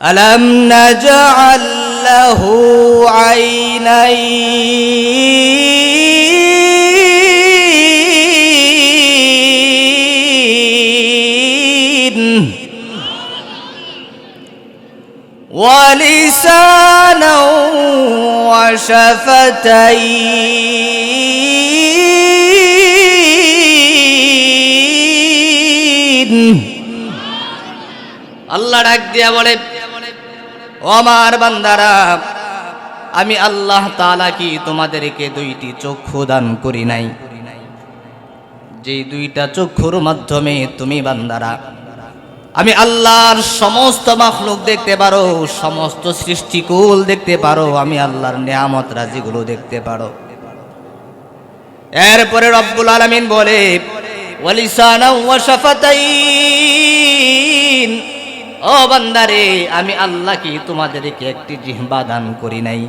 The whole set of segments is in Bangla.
ألم نجعل له عينين ولسانا وشفتين আল্লাহ ডাক দিয়া বলে ও আমার বান্দারা, আমি আল্লাহ তালা কি তোমাদেরকে দুইটি চক্ষু দান করি নাই? যে দুইটা চক্ষুর মাধ্যমে তুমি বান্দারা, আমি আল্লাহর সমস্ত মাখলুক দেখতে পারো, সমস্ত সৃষ্টিকুল দেখতে পারো, আমি আল্লাহর নিয়ামত রাজিগুলো দেখতে পারো। এরপরে রব্বুল আলামিন বলে ওয়ালিসানা ওয়া ও বান্দারে, আমি আল্লাহ কি তোমাদেরকে একটি জিহ্বা দান করি নাই?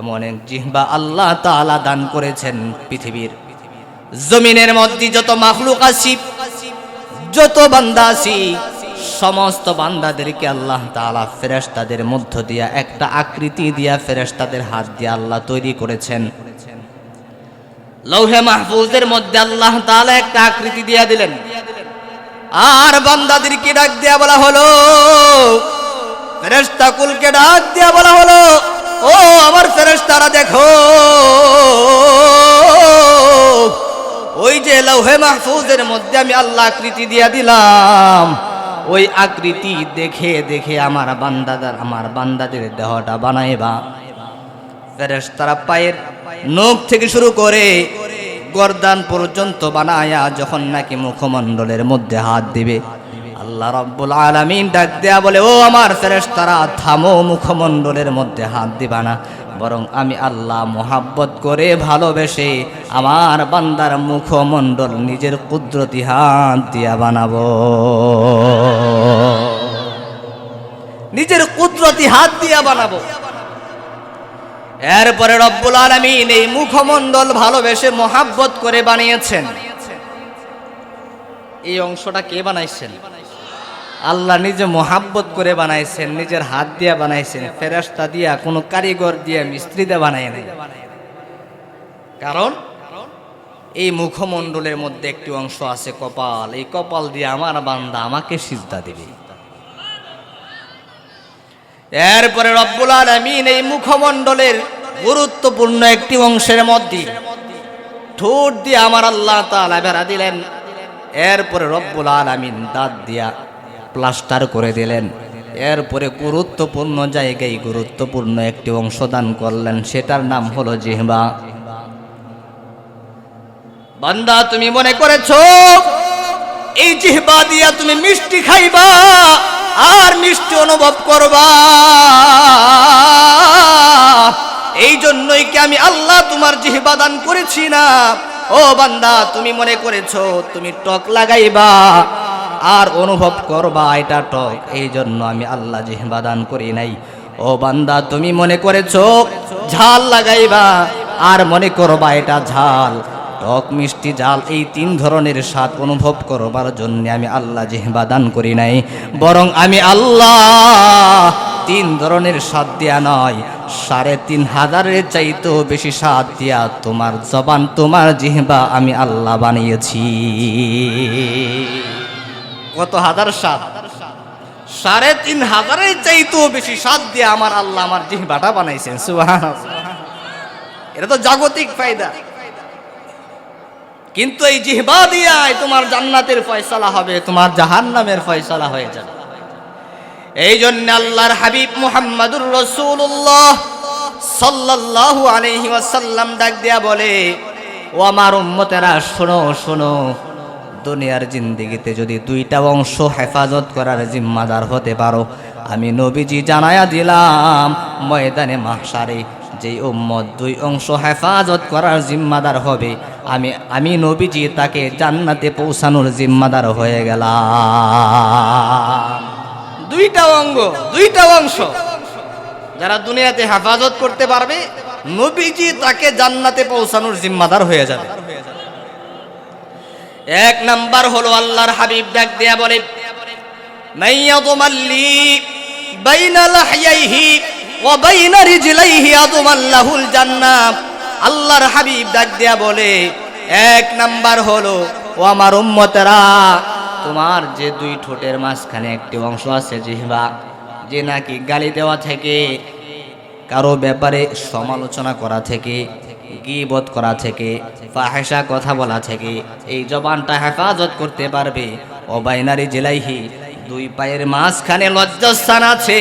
এমন এক জিহ্বা আল্লাহ তাআলা দান করেছেন পৃথিবীর জমিনের মধ্যে যত মাখলুক আছি, যত বান্দা আছি, সমস্ত বান্দাদেরকে আল্লাহ তাআলা ফেরেশতাদের মধ্য দিয়া, একটা আকৃতি দিয়া ফেরেশতাদের হাত দিয়ে আল্লাহ তৈরি করেছেন। লৌহে মাহফুজের মধ্যে আল্লাহ তাআলা একটা আকৃতি দিয়া দিলেন। আর বান্দাদেরকে ডাক দিয়া বলা হলো, ফেরেশতা কুলকে ডাক দিয়া বলা হলো, ও আমার ফেরেস্তারা দেখো, ওই যে লৌহে মাহফুজের মধ্যে আমি আল্লাহ আকৃতি দিয়া দিলাম। ওই আকৃতি দেখে দেখে আমার বান্দাদার, আমার বান্দাদের দেহটা বানাইবা। ফেরেস্তারা পায়ের নখ থেকে শুরু করে গর্দান পর্যন্ত বানায়া যখন নাকি মুখমণ্ডলের মধ্যে হাত দিবে, আল্লাহ রব্বুল আলামিন ডাক দেয়া বলে, ও আমার ফেরেশতারা, থামো, মুখমণ্ডলের মধ্যে হাত দিবা না। বরং আমি আল্লাহ মোহাব্বত করে ভালোবেসে আমার বান্দার মুখমণ্ডল নিজের কুদরতি হাত দিয়া বানাবো। নিজের কুদরতি হাত দিয়া বানাবো। এরপরে রব্বুল আলমিন এই মুখমণ্ডল ভালোবেসে মোহাব্বত করে বানিয়েছেন। এই অংশটা কে বানাইছেন? আল্লাহ নিজে মোহাব্বত করে বানাইছেন, নিজের হাত দিয়া বানাইছেন ফেরাস্তা দিয়া, কোনো কারিগর দিয়ে দিয়া মিস্ত্রিতে বানায় নাই। কারণ এই মুখমণ্ডলের মধ্যে একটি অংশ আছে কপাল। এই কপাল দিয়ে আমার বান্দা আমাকে সিজদা দিবে। এরপরে রব্বুল আলমিন এই মুখমণ্ডলের গুরুত্বপূর্ণ একটি অংশের মধ্যে ঠোঁট দিয়ে আমার আল্লাহ তালা বেড়া দিলেন। এরপরে রব্বুল আলমিন দাঁত দিয়া প্লাস্টার করে দিলেন। এরপরে গুরুত্বপূর্ণ জায়গায় গুরুত্বপূর্ণ একটি অংশ দান করলেন, সেটার নাম হলো জিহবা। বান্দা, তুমি মনে করেছ, এই জিহবা দিয়া তুমি মিষ্টি খাইবা? আর মিষ্টি অনুভব করবা। এই জন্যই কি আমি আল্লাহ তোমার জিহবা দান করেছি না? ও বান্দা, তুমি মনে করেছ তুমি টক লাগাইবা আর অনুভব করবা, এটা টক। এই জন্য আমি আল্লাহ জিহবা দান করি নাই। ও বান্দা, তুমি মনে করেছ ঝাল লাগাইবা আর মনে করবা এটা ঝাল। টক মিষ্টি জাল এই তিন ধরনের স্বাদ অনুভব করবার জন্য আমি আল্লাহ জিহবা দান করি নাই। বরং আমি আল্লাহ তিন ধরনের স্বাদ দিয়া নয়, সাড়ে তিন হাজারের চাইতেও বেশি স্বাদ দিয়া তোমার জবান, তোমার জিহবা আমি আল্লাহ বানিয়েছি। কত হাজার স্বাদ? সাড়ে তিন হাজারের চাইতেও বেশি স্বাদ দিয়ে আমার আল্লাহ আমার জিহবাটা বানাইছেন সুবহান এটা তো জাগতিক ফায়দা। কিন্তু এই জিহবা দিয়ায় তোমার জান্নাতের ফয়সালা হবে, তোমার জাহান্নামের ফয়সালা হয়ে যাবে। এই জন্য আল্লাহর হাবিব মুহাম্মাদুর রসুল্লাহ সাল্লাল্লাহু আলাইহি ওয়াসাল্লাম ডাক দিয়া বলে, ও আমার উম্মতেরা, শোনো শোনো, দুনিয়ার জিন্দিগিতে যদি দুইটা অংশ হেফাজত করার জিম্মাদার হতে পারো, আমি নবীজি জানায়া দিলাম, ময়দানে মাহসারে যেই উম্মত দুই অংশ হেফাজত করার জিম্মাদার হবে আমি আমি নবীজি তাকে জান্নাতে পৌঁছানোর জিম্মাদার হয়ে গেল দুইটা অঙ্গ, দুইটা অংশ। যারা দুনিয়াতে হেফাজত করতে পারবে, নবীজি তাকে জান্নাতে পৌঁছানোর জিম্মাদার হয়ে যাবে। এক নাম্বার হলো আল্লাহর হাবিব ডাক দেয়া বলে মাইয়া তোমাল্লি বাইনা লাহিয়াইহি ওয়া বাইনা রিজলাইহি আদমাল্লাহুল জান্নাহ। আল্লাহর হাবিব ডাক দিয়া বলে, এক নাম্বার হলো, ও আমার উম্মতেরা, তোমার যে দুই ঠোঁটের মাঝখানে একটি অংশ আছে জিহবা, যে নাকি গালি দেওয়া থেকে, কারও ব্যাপারে সমালোচনা করা থেকে, গিবত করা থেকে ফাহেসা কথা বলা থেকে, এই জবানটা হেফাজত করতে পারবে। অবাইনারি জেলাইহি, দুই পায়ের মাঝখানে লজ্জাস্থান আছে।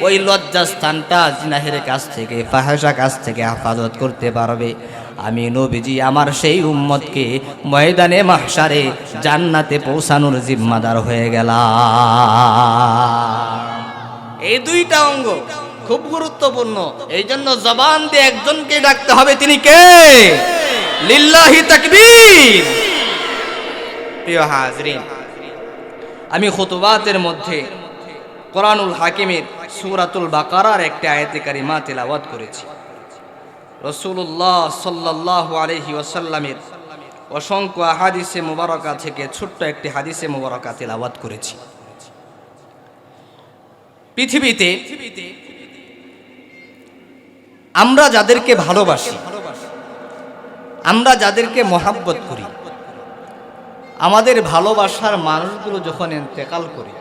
ওই লজ্জাস্থানটা জিনাহের কাছ থেকে ফাহেসা কাছ থেকে হেফাজত করতে পারবে। আমি নবীজি, আমার সেই উম্মতকে ময়দানে মাহসারে জান্নাতে পৌঁছানোর জিম্মাদার হয়ে গেলাম। এই দুইটা অঙ্গ খুব গুরুত্বপূর্ণ। এই জন্য জবান দিয়ে একজনকে ডাকতে হবে, তিনি কে? লিল্লাহি তাকবীর। প্রিয় হাজরিন, আমি খুতুবাতের মধ্যে কোরআনুল হাকিমের সূরাতুল বাকারার একটি আয়াতে কারিমা তেলাওয়াত করেছি। রসুল্লাহ সাল্লাল্লাহু আলাইহি ওয়াসাল্লামের অসংখ্য হাদিসে মুবারকা থেকে ছোট্ট একটি হাদিসে মুবারকা তেলাওয়াত করেছি। পৃথিবীতে আমরা যাদেরকে ভালোবাসি, আমরা যাদেরকে মহাব্বত করি, আমাদের ভালোবাসার মানুষগুলো যখন ইন্তেকাল করে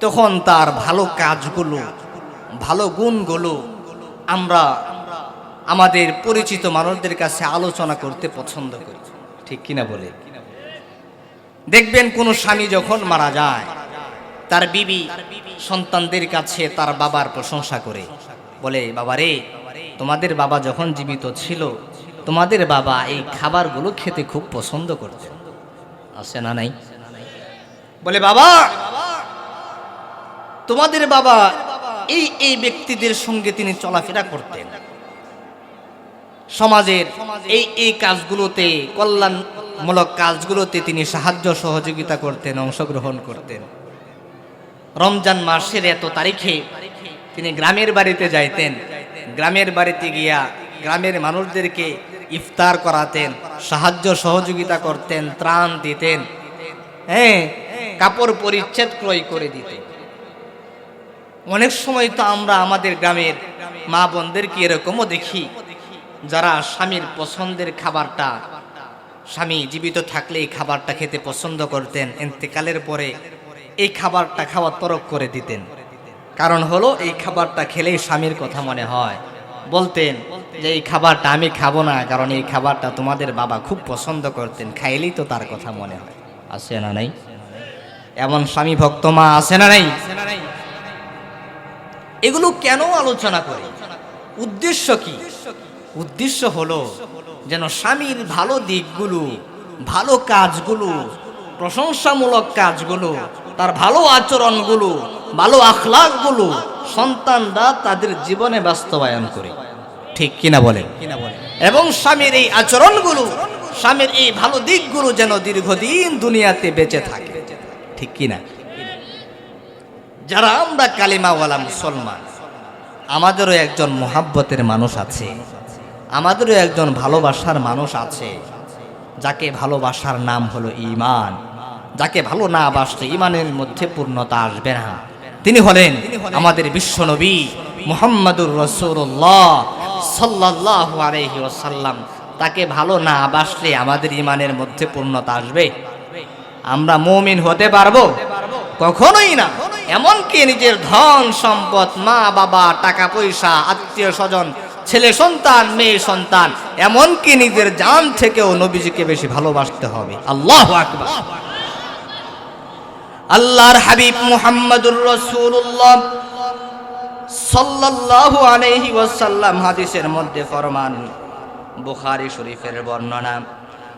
তখন তার ভালো কাজগুলো, ভালো গুণগুলো আমরা আমাদের পরিচিত মানুষদের কাছে আলোচনা করতে পছন্দ করি। ঠিক কিনা বলে? দেখবেন কোনো স্বামী যখন মারা যায়, তার বিবি সন্তানদের কাছে তার বাবার প্রশংসা করে। বলে, বাবা রে, তোমাদের বাবা যখন জীবিত ছিল, তোমাদের বাবা এই খাবারগুলো খেতে খুব পছন্দ করতে আছে না নাই? বলে, বাবা তোমাদের বাবা এই এই ব্যক্তিদের সঙ্গে তিনি চলাফেরা করতেন। সমাজের এই এই কাজগুলোতে, কল্যাণমূলক কাজগুলোতে তিনি সাহায্য সহযোগিতা করতেন, অংশগ্রহণ করতেন। রমজান মাসের এত তারিখে তিনি গ্রামের বাড়িতে যাইতেন। গ্রামের বাড়িতে গিয়া গ্রামের মানুষদেরকে ইফতার করাতেন, সাহায্য সহযোগিতা করতেন, ত্রাণ দিতেন। হ্যাঁ কাপড় পরিচ্ছেদ ক্রয় করে দিতেন। অনেক সময় তো আমরা আমাদের গ্রামের মা বোনদেরকে এরকমও দেখি, যারা স্বামীর পছন্দের খাবারটা, স্বামী জীবিত থাকলে এই খাবারটা খেতে পছন্দ করতেন এতেকালের পরে এই খাবারটা খাওয়া তরক করে দিতেন। কারণ হলো এই খাবারটা খেলেই স্বামীর কথা মনে হয়। বলতেন যে, এই খাবারটা আমি খাব না, কারণ এই খাবারটা তোমাদের বাবা খুব পছন্দ করতেন, খাইলেই তো তার কথা মনে হয়। আছে না নাই? এমন স্বামী ভক্ত মা আছে না নাই? এগুলো কেন আলোচনা করে? উদ্দেশ্য কি? উদ্দেশ্য হলো যেন স্বামীর ভালো দিকগুলো, ভালো কাজগুলো, প্রশংসামূলক কাজগুলো, তার ভালো আচরণগুলো, ভালো আখলাকগুলো সন্তানরা তাদের জীবনে বাস্তবায়ন করে। ঠিক কিনা বলে? এবং স্বামীর এই আচরণগুলো, স্বামীর এই ভালো দিকগুলো যেন দীর্ঘদিন দুনিয়াতে বেঁচে থাকে। ঠিক কিনা? যারা আমরা কালিমাওয়ালা মুসলমান, আমাদেরও একজন মোহাব্বতের মানুষ আছে, আমাদেরও একজন ভালোবাসার মানুষ আছে, যাকে ভালোবাসার নাম হলো ইমান যাকে ভালো না বাসলে ইমানের মধ্যে পূর্ণতা আসবে না। তিনি হলেন আমাদের বিশ্বনবী মুহাম্মাদুর রসুল্লাহ সাল্লাহ আলহি ওসাল্লাম তাকে ভালো না বাসলে আমাদের ইমানের মধ্যে পূর্ণতা আসবে। আমরা মমিন হতে পারব? কখনোই না। এমনকি নিজের ধন সম্পদ মা বাবা টাকা পয়সা আত্মীয় স্বজন ছেলে সন্তান মেয়ে সন্তান এমনকি নিজের জান থেকেও নবীজিকে বেশি ভালোবাসতে হবে আল্লাহ আকবার আল্লাহর হাবিব মুহাম্মদুর রাসূলুল্লাহ সাল্লাল্লাহু আলাইহি ওয়াসাল্লাম হাদিসের মধ্যে ফরমান বুখারী শরীফের বর্ণনা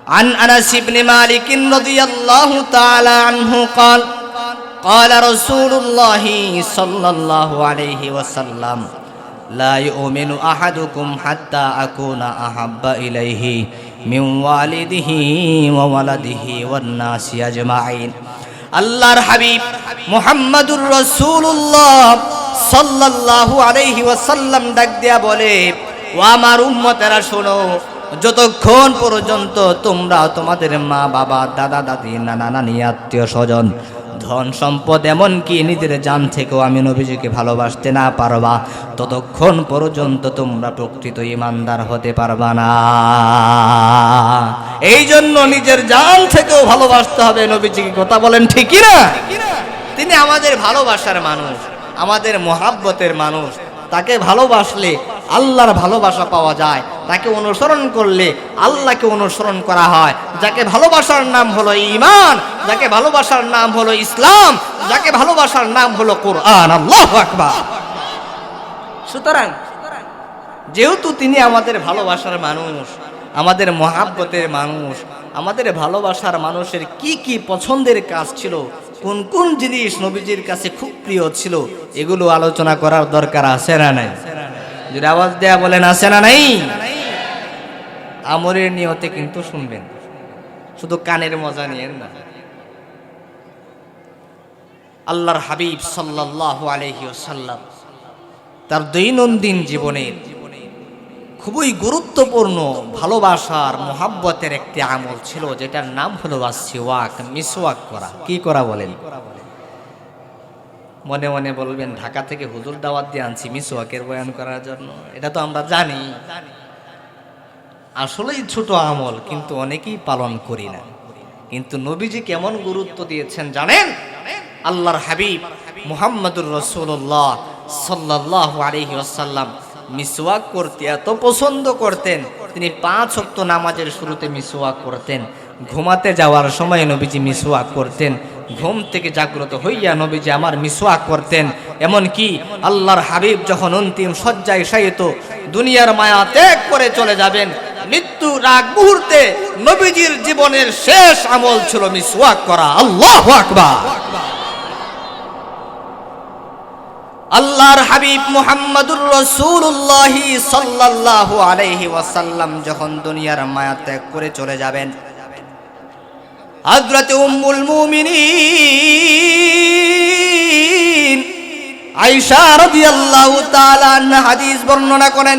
عن انس بن مالك رضي الله تعالى عنه قال قال رسول الله صلى الله عليه وسلم لا يؤمن احدكم حتى اكون احب اليه من والده وولده والناس اجمعين আল্লাহর হাবিব মুহাম্মাদুর রাসূলুল্লাহ সাল্লাল্লাহু আলাইহি ওয়াসাল্লাম ডাক দিয়া বলে ও আমার উম্মতেরা শোনো যতক্ষণ পর্যন্ত তোমরা তোমাদের মা বাবা দাদা দাদি নানা নানি আত্মীয় স্বজন ধন সম্পদ এমন কি নিজের জান থেকেও আমি নবীজিকে ভালোবাসতে না পারবা। ততক্ষণ পর্যন্ত তোমরা প্রকৃত ইমানদার হতে পারবা না। এই জন্য নিজের জান থেকেও ভালোবাসতে হবে নবীজিকে। কথা বলেন ঠিকই না? তিনি আমাদের ভালোবাসার মানুষ, আমাদের মহাব্বতের মানুষ। তাকে ভালোবাসলে আল্লাহর ভালোবাসা পাওয়া যায়। তাকে অনুসরণ করলে আল্লাহকে অনুসরণ করা হয়। যাকে ভালোবাসার নাম হলো ঈমান, যাকে ভালোবাসার নাম হলো ইসলাম, যাকে ভালোবাসার নাম হলো কোরআন। আল্লাহ আকবার। সুতরাং যেহেতু তিনি আমাদের ভালোবাসার মানুষ, আমাদের মহাব্বতের মানুষ, আমাদের ভালোবাসার মানুষের কি কি পছন্দের কাজ ছিল, কোন কোন জিনিস নবীজির কাছে খুব প্রিয় ছিল, এগুলো আলোচনা করার দরকার আছে না নাই? যদি আওয়াজ দেয়া বলেন, আছে না নাই? আমরের নিয়তে কিন্তু শুনবেন। শুধু কানের মজা নিয়েন না। আল্লাহর হাবিব সাল্লাল্লাহু আলাইহি ওয়াসাল্লাম তার দৈনন্দিন জীবনের খুবই গুরুত্বপূর্ণ ভালোবাসার মোহাব্বতের একটি আমল ছিল, যেটার নাম হলো সিওয়াক মিসওয়াক করা। কি করা বলেন? মনে মনে বলবেন, ঢাকা থেকে হুজুর দাওয়াত দিয়ে আনছি মিসওয়াকের বয়ান করার জন্য। এটা তো আমরা জানি। আসলেই ছোট আমল, কিন্তু অনেকেই পালন করি না। কিন্তু নবীজি কেমন গুরুত্ব দিয়েছেন জানেন? আল্লাহর হাবিব মুহাম্মদুর রসুল্লাহ সাল্লাহ আলহি আসাল্লাম মিসওয়াক করতে এত পছন্দ করতেন। তিনি পাঁচ অক্ত নামাজের শুরুতে মিসওয়াক করতেন। ঘুমাতে যাওয়ার সময় নবীজি মিসওয়াক করতেন। ঘুম থেকে জাগ্রত হইয়া নবীজি আমার মিসওয়াক করতেন। এমন কি আল্লাহর হাবিব যখন অন্তিম শয্যায় শায়িত দুনিয়ার মায়া ত্যাগ করে চলে যাবেন মৃত্যুর আগ মুহূর্তে নবীজির জীবনের শেষ আমল ছিল মিসওয়াক করা। আল্লাহ আকবার। আল্লাহর হাবিব মুহাম্মাদুর রসুল্লাহ সাল্লাল্লাহু আলাইহি ওয়াসাল্লাম যখন দুনিয়ার মায়া ত্যাগ করে চলে যাবেন হযরতে উম্মুল মুমিনিন আয়েশা রাদিয়াল্লাহু তাআলা হাদিস বর্ণনা করেন।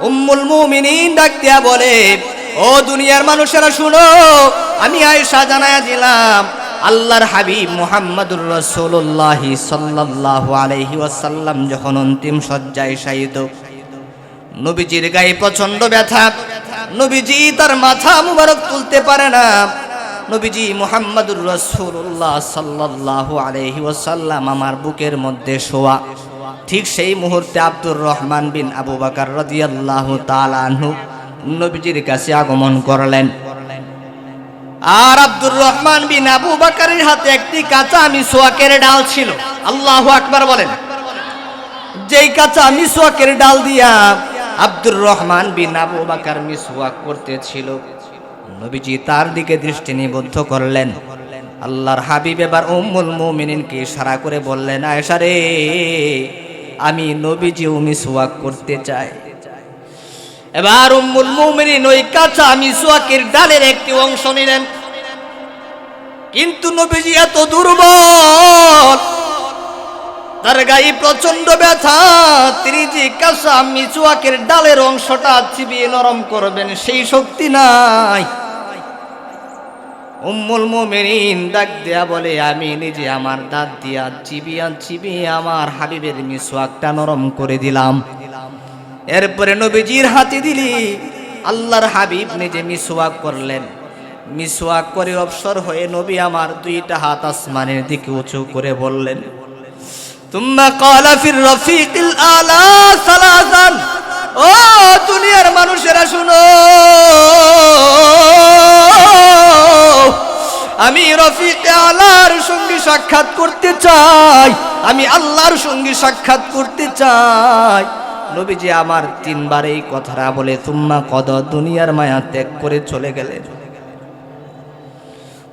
উম্মুল মুমিনিন ডাক দিয়া বলে, ও দুনিয়ার মানুষেরা শুনো, আমি আয়েশা জানায়া দিলাম, আল্লাহর হাবিব মুহাম্মাদুর রাসূলুল্লাহ সাল্লাল্লাহু আলাইহি ওয়াসাল্লাম যখন অন্তিম শয্যায় শায়িত। নবীজির গায়ে প্রচণ্ড ব্যথা। নবীজি তার মাথা মুবারক তুলতে পারে না। নবীজি মুহাম্মাদুর রাসূলুল্লাহ সাল্লাল্লাহু আলাইহি ওয়াসাল্লাম আমার বুকের মধ্যে শোয়া। ঠিক সেই মুহূর্তে আব্দুর রহমান বিন আবু বকর রাদিয়াল্লাহু তাআলা আনহু নবীজির কাছে আগমন করলেন। আর আব্দুর রহমান বিন আবু বাকারের হাতে একটি কাঁচা মিসওয়াকের ডাল ছিল। আল্লাহু আকবার বলেন। যেই কাঁচা মিসওয়াকের ডাল দিয়া আব্দুর রহমান বিন আবু বাকার মিসওয়াক করতেছিল। নবীজি তার দিকে দৃষ্টি নিবদ্ধ করলেন। আল্লাহর হাবিব এবার উম্মুল মুমিনিনকে ইশারা করে বললেন, আয়েশা রে, আমি নবীজিও মিসওয়াক করতে চাই। এবার উম্মুল মুমিনিন ওই কাঁচা মিসওয়াকের ডালের একটি অংশ নিলেন। কিন্তু নবীজি এত দুর্বল, তার গায়ে প্রচণ্ড ব্যথা, তিনি যে কাঁচা মিসওয়াকের ডালের অংশটা চিবিয়ে নরম করবেন সেই শক্তি নাই। উম্মুল মুমিনিন ডাক দেয়া বলে, আমি নিজে আমার দাঁত দিয়া চিবিয়া চিবিয়ে আমার হাবিবের মিসওয়াকটা নরম করে দিলাম। এরপরে নবীজির হাতে দিলি। আল্লাহর হাবিব নিজে মিসওয়াক করলেন। মিসওয়াক করে অবসর হয়ে নবী আমার দুইটা হাত আসমানের দিকে উঁচু করে বললেন, তুম্মা কালা ফির রফিকিল আলা সালাসান। ও দুনিয়ার মানুষেরা, শুনো। আমি রফিকে আল্লাহর সঙ্গে সাক্ষাৎ করতে চাই আমি আল্লাহর সঙ্গে সাক্ষাৎ করতে চাই নবীজি আমার তিনবার এই কথাটা বলে তুম্মা কদ দুনিয়ার মায়া ত্যাগ করে চলে গেলেন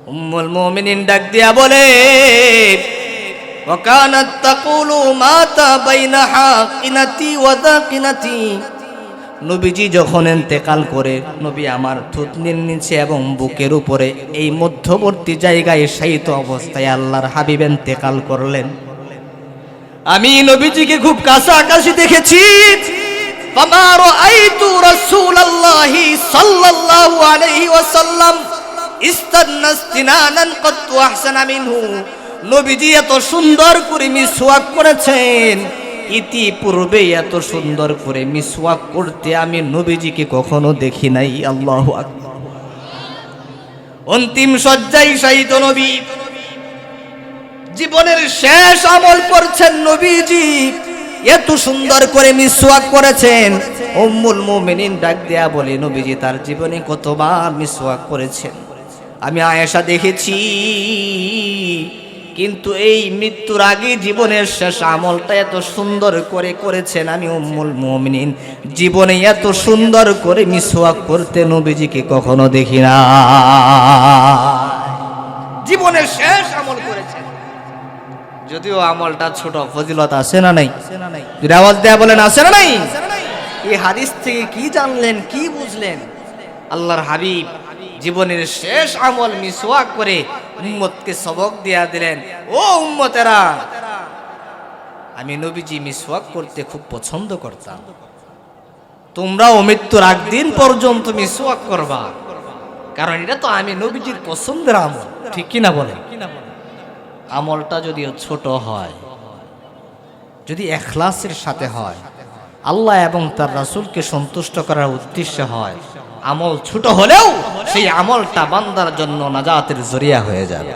উম্মুল মুমিনিন ডাক দিয়া বলে وكانت تقول مات بين حاقنتي وذاقنتي নবীজি যখন এতেকাল করে, নবী আমার থুতনির নিচে এবং বুকের উপরে এই মধ্যবর্তী জায়গায় শায়িত অবস্থায় আল্লাহর হাবিব এতেকাল করলেন। আমি নবীজিকে খুব কাছাকাছি দেখেছি। নবীজি এত সুন্দর করেছেন। ইতিপূর্বে এত সুন্দর করে মিসওয়াক করতে আমি নবীজিকে কখনো দেখি নাই। আল্লাহ অন্তিম শয্যায় শাহিত নবী। জীবনের শেষ আমল করছেন নবীজি। এত সুন্দর করে মিসওয়াক করেছেন। উম্মুল মুমিনিন ডাক দেয়া বলে, নবীজি, তার জীবনে কতবার মিসওয়াক করেছেন? আমি আয়েশা দেখেছি। কিন্তু এই মৃত্যুর আগে জীবনের শেষ আমলটা এত সুন্দর করে করেছেন আমি উম্মুল মুমিনিন। জীবনে এত সুন্দর করে মিসওয়াক করতে নবীজিকে কখনো দেখি না। জীবনের শেষ আমল করেছেন। যদিও আমলটা ছোট, ফজিলত আছে না নাই? যদি আওয়াজ দেয়া বলেন, আছে না নাই? এই হাদিস থেকে কি জানলেন, কি বুঝলেন? আল্লাহর হাবিব জীবনের শেষ আমল মিসওয়াক করে উম্মতকে সবক দিয়া দিলেন। ও উম্মতেরা, আমি নবীজি মিসওয়াক করতে খুব পছন্দ করতাম। তোমরাও মৃত্যুর আগ দিন পর্যন্ত মিসওয়াক করবা। কারণ এটা তো আমি নবীজির পছন্দের আমল। ঠিক কিনা বলে আমলটা যদিও ছোট হয়, যদি এখলাসের সাথে হয়, আল্লাহ এবং তার রাসূলকে সন্তুষ্ট করার উদ্দেশ্যে হয় আমল ছোট হলেও সেই আমলটা বান্দার জন্য নাজাতের জরিয়া হয়ে যাবে।